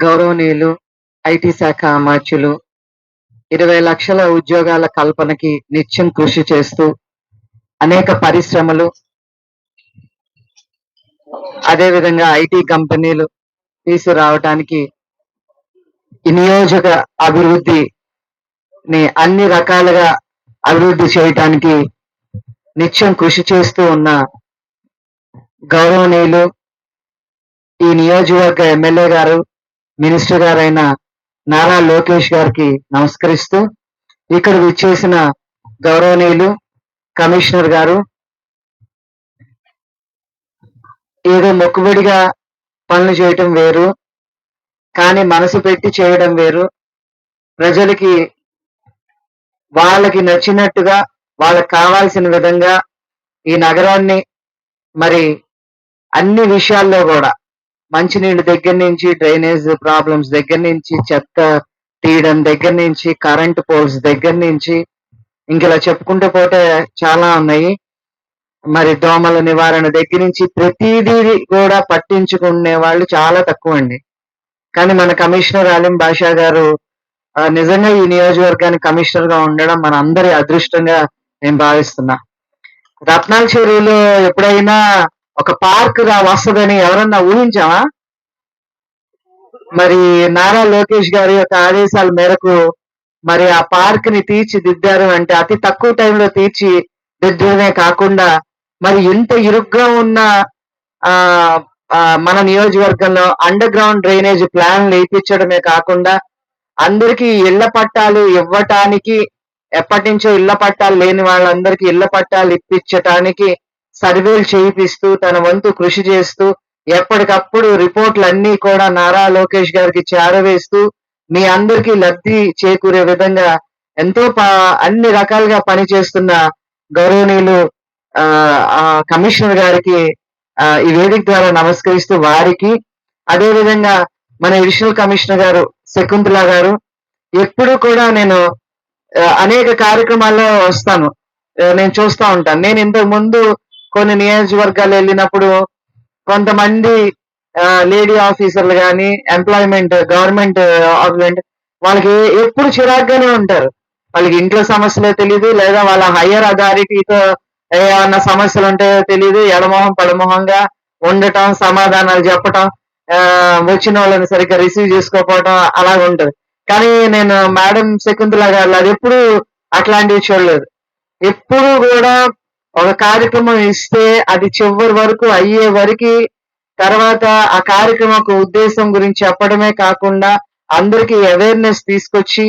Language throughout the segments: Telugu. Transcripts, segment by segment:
గౌరవనీయులు ఐటీ శాఖ అమాత్యులు ఇరవై లక్షల ఉద్యోగాల కల్పనకి నిత్యం కృషి చేస్తూ అనేక పరిశ్రమలు అదేవిధంగా ఐటీ కంపెనీలు తీసుకురావటానికి ఈ నియోజక అభివృద్ధిని అన్ని రకాలుగా అభివృద్ధి చేయటానికి నిత్యం కృషి చేస్తూ ఉన్న గౌరవనీయులు ఈ నియోజకవర్గ ఎమ్మెల్యే గారు మినిస్టర్ గారైన నారా లోకేష్ గారికి నమస్కరిస్తూ ఇక్కడ విచ్చేసిన గౌరవనీయులు కమిషనర్ గారు ఏదో మొక్కుబడిగా పనులు చేయటం వేరు కానీ మనసు పెట్టి చేయడం వేరు. ప్రజలకి వాళ్ళకి నచ్చినట్టుగా వాళ్ళకి కావాల్సిన విధంగా ఈ నగరాన్ని మరి అన్ని విషయాల్లో కూడా మంచినీళ్ళు దగ్గర నుంచి డ్రైనేజ్ ప్రాబ్లమ్స్ దగ్గర నుంచి చెత్త తీయడం దగ్గర నుంచి కరెంట్ పోల్స్ దగ్గర నుంచి ఇంకలా చెప్పుకుంటూ పోతే చాలా ఉన్నాయి. మరి దోమల నివారణ దగ్గర నుంచి ప్రతిదీ కూడా పట్టించుకునే వాళ్ళు చాలా తక్కువ అండి కానీ మన కమిషనర్ అలీం బాషా గారు నిజంగా ఈ నియోజకవర్గానికి కమిషనర్గా ఉండడం మన అందరి అదృష్టంగా నేను భావిస్తున్నా. రత్నాల చెరువులో ఎప్పుడైనా ఒక పార్క్ రా వస్తుందని ఎవరన్నా ఊహించామా మరి నారా లోకేష్ గారి యొక్క ఆదేశాల మేరకు మరి ఆ పార్క్ని తీర్చిదిద్దారు అంటే అతి తక్కువ టైంలో తీర్చి దిద్దడమే కాకుండా మరి ఇంత ఇరుగ్గా ఉన్న ఆ ఆ, మన నియోజకవర్గంలో అండర్ గ్రౌండ్ డ్రైనేజ్ ప్లాన్ వేయించడమే కాకుండా అందరికీ ఇళ్ళ పట్టాలు ఇవ్వటానికి ఎప్పటి నుంచో ఇళ్ళ పట్టాలు లేని వాళ్ళందరికీ ఇళ్ళ పట్టాలు ఇప్పించటానికి సర్వేలు చేయిపిస్తూ తన వంతు కృషి చేస్తూ ఎప్పటికప్పుడు రిపోర్ట్లు అన్ని కూడా నారా లోకేష్ గారికి చేరవేస్తూ మీ అందరికీ లబ్ధి చేకూరే విధంగా ఎంతో అన్ని రకాలుగా పనిచేస్తున్న గౌరవనీయులు ఆ, ఆ కమిషనర్ గారికి ఆ, ఈ వేదిక ద్వారా నమస్కరిస్తూ వారికి. అదే విధంగా మన అడిషనల్ కమిషనర్ గారు శకుంతల గారు ఎప్పుడు కూడా నేను అనేక కార్యక్రమాల్లో వస్తాను. నేను చూస్తా ఉంటాను. నేను ఇంతకు ముందు కొన్ని నియోజకవర్గాలు వెళ్ళినప్పుడు కొంతమంది లేడీ ఆఫీసర్లు కానీ ఎంప్లాయ్మెంట్ గవర్నమెంట్ ఆఫీసర్ వాళ్ళకి ఎప్పుడు చిరాగ్గానే ఉంటారు. వాళ్ళకి ఇంట్లో సమస్యలే తెలియదు లేదా వాళ్ళ హయ్యర్ అథారిటీతో ఏమన్నా సమస్యలు ఉంటాయో తెలియదు ఎడమొహం పడమొహంగా ఉండటం సమాధానాలు చెప్పటం వచ్చిన వాళ్ళని సరిగ్గా రిసీవ్ చేసుకోకపోవటం అలాగ ఉంటుంది. కానీ నేను మేడం శకుంతల గారు అది ఎప్పుడు అట్లాంటివి చూడలేదు. ఎప్పుడు కూడా ఒక కార్యక్రమం ఇస్తే అది చివరి వరకు అయ్యే వరకు తర్వాత ఆ కార్యక్రమం ఉద్దేశం గురించి చెప్పడమే కాకుండా అందరికి అవేర్నెస్ తీసుకొచ్చి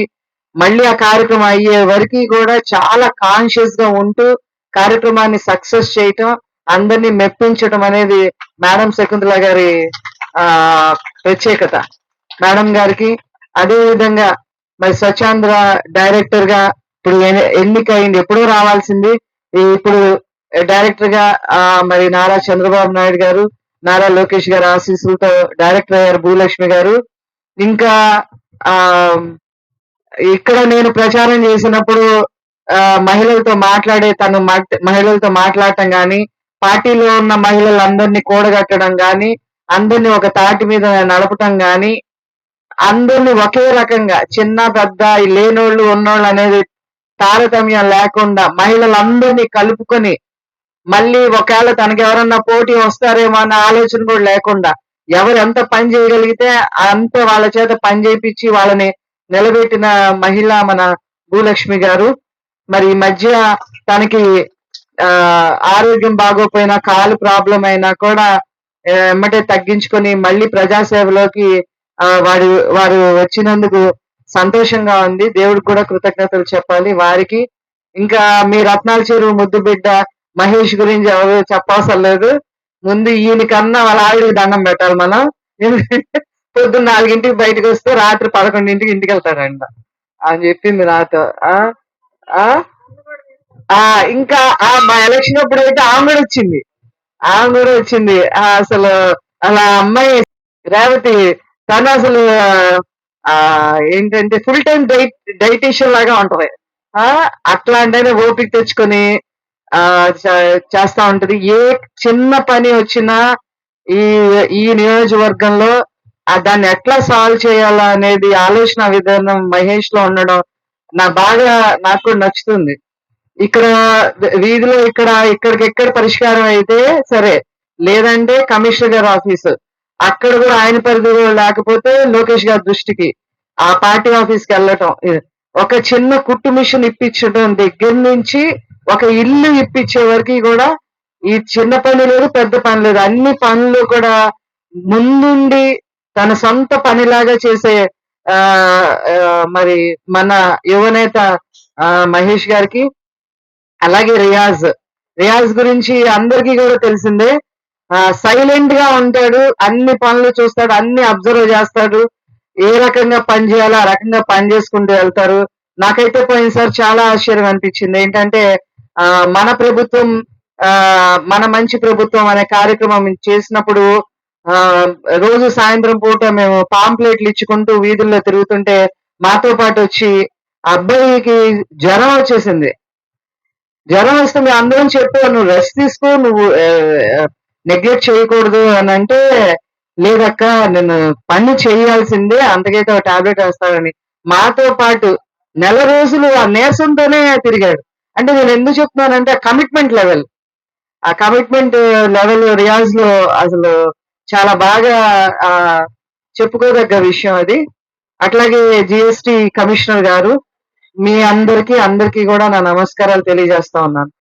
మళ్ళీ ఆ కార్యక్రమం అయ్యే వరకు కూడా చాలా కాన్షియస్గా ఉంటూ కార్యక్రమాన్ని సక్సెస్ చేయటం అందరినీ మెప్పించడం అనేది మేడం శకుంతల గారి ఆ ప్రత్యేకత. మేడం గారికి అదే విధంగా మరి స్వచ్ఛాంధ్ర డైరెక్టర్గా ఇప్పుడు ఎన్నిక అయింది ఎప్పుడో రావాల్సింది ఇప్పుడు డైరెక్టర్గా ఆ, మరి నారా చంద్రబాబు నాయుడు గారు నారా లోకేష్ గారు ఆశీస్సులతో డైరెక్టర్ అయ్యారు భూలక్ష్మి గారు. ఇంకా ఆ ఇక్కడ నేను ప్రచారం చేసినప్పుడు ఆ, మహిళలతో మాట్లాడే తను మహిళలతో మాట్లాడటం గాని పార్టీలో ఉన్న మహిళలందరినీ కూడగట్టడం గాని అందరినీ ఒక తాటి మీద నడపటం గాని అందరినీ ఒకే రకంగా చిన్న పెద్ద లేనోళ్ళు ఉన్నోళ్ళు అనేది తారతమ్యం లేకుండా మహిళలందరినీ కలుపుకొని మళ్ళీ ఒకవేళ తనకి ఎవరన్నా పోటీ వస్తారేమో అన్న ఆలోచన కూడా లేకుండా ఎవరు ఎంత పని చేయగలిగితే అంత వాళ్ళ చేత పని చేయించి వాళ్ళని నిలబెట్టిన మహిళ మన భూలక్ష్మి గారు. మరి ఈ మధ్య తనకి ఆ ఆరోగ్యం బాగోపోయినా కాలు ప్రాబ్లం అయినా కూడా ఎమ్మటే తగ్గించుకొని మళ్ళీ ప్రజాసేవలోకి ఆ, వాడు వారు వచ్చినందుకు సంతోషంగా ఉంది. దేవుడికి కూడా కృతజ్ఞతలు చెప్పాలి. వారికి ఇంకా మీ రత్నాల చెరువు ముద్దు బిడ్డ మహేష్ గురించి ఎవరు చెప్పవసరం లేదు. ముందు ఈయన కన్నా వాళ్ళ ఆవిడకి దండం పెట్టాలి మనం. పొద్దున్న నాలుగింటికి బయటకు వస్తే రాత్రి పదకొండింటికి ఇంటికి వెళ్తాడంట. అని చెప్పింది నాతో. ఆ? ఆ? ఆ ఇంకా ఆ మా ఎలక్షన్ అప్పుడు అయితే ఆమె కూడా వచ్చింది. ఆమె కూడా వచ్చింది అసలు అలా అమ్మాయి రేవతి తను అసలు ఏంటంటే ఫుల్ టైం డైట్ డైటీషియన్ లాగా ఉంటది. ఆ అట్లాంటినే ఓపిక తెచ్చుకొని ఆ చేస్తా ఉంటది. ఏ చిన్న పని వచ్చినా ఈ ఈ నియోజకవర్గంలో ఆ దాన్ని ఎట్లా సాల్వ్ చేయాలా అనేది ఆలోచన విధానం మహేష్లో ఉండడం నా బాగా నాకు కూడా నచ్చుతుంది. ఇక్కడ వీధిలో ఇక్కడ ఇక్కడికి ఎక్కడ పరిష్కారం అయితే సరే. లేదంటే కమిషనర్ గారి అక్కడ కూడా ఆయన పరిధిలో లేకపోతే లోకేష్ గారి దృష్టికి ఆ పార్టీ ఆఫీస్కి వెళ్ళటం ఒక చిన్న కుట్టు మిషన్ ఇప్పించడం దగ్గర నుంచి ఒక ఇల్లు ఇప్పించే వరకు కూడా ఈ చిన్న పని లేదు పెద్ద పని లేదు. అన్ని పనులు కూడా ముందుండి తన సొంత పనిలాగా చేసే ఆ ఆ, మరి మన యువనేత ఆ, మహేష్ గారికి అలాగే రియాజ్. రియాజ్ గురించి అందరికీ కూడా తెలిసిందే సైలెంట్గా ఉంటాడు అన్ని పనులు చూస్తాడు అన్ని అబ్జర్వ్ చేస్తాడు. ఏ రకంగా పని చేయాలో ఆ రకంగా పని చేసుకుంటూ వెళ్తారు. నాకైతే పోయినసారి చాలా ఆశ్చర్యం అనిపించింది. ఏంటంటే ఆ, మన ప్రభుత్వం ఆ, మన మంచి ప్రభుత్వం అనే కార్యక్రమం చేసినప్పుడు ఆ, రోజు సాయంత్రం పూట మేము పాంప్లెట్లు ఇచ్చుకుంటూ వీధుల్లో తిరుగుతుంటే మాతో పాటు వచ్చి అబ్బాయికి జ్వరం వచ్చేసింది. జ్వరం వస్తే మేము అందరం చెప్పావు నువ్వు రెస్ట్ తీసుకో నువ్వు నెగ్లెక్ట్ చేయకూడదు అని అంటే లేదక్క నేను పని చేయాల్సిందే అంతకైతే ఒక టాబ్లెట్ వేస్తానని. మాతో పాటు నెల రోజులు ఆ నీరసంతోనే తిరిగాడు. అంటే నేను ఎందుకు చెప్తున్నానంటే కమిట్మెంట్ లెవెల్ ఆ కమిట్మెంట్ లెవెల్ రియాజ్లో అసలు చాలా బాగా ఆ, చెప్పుకోదగ్గ విషయం అది. అట్లాగే జిఎస్టి కమిషనర్ గారు మీ అందరికి అందరికీ కూడా నా నమస్కారాలు తెలియజేస్తా ఉన్నాను.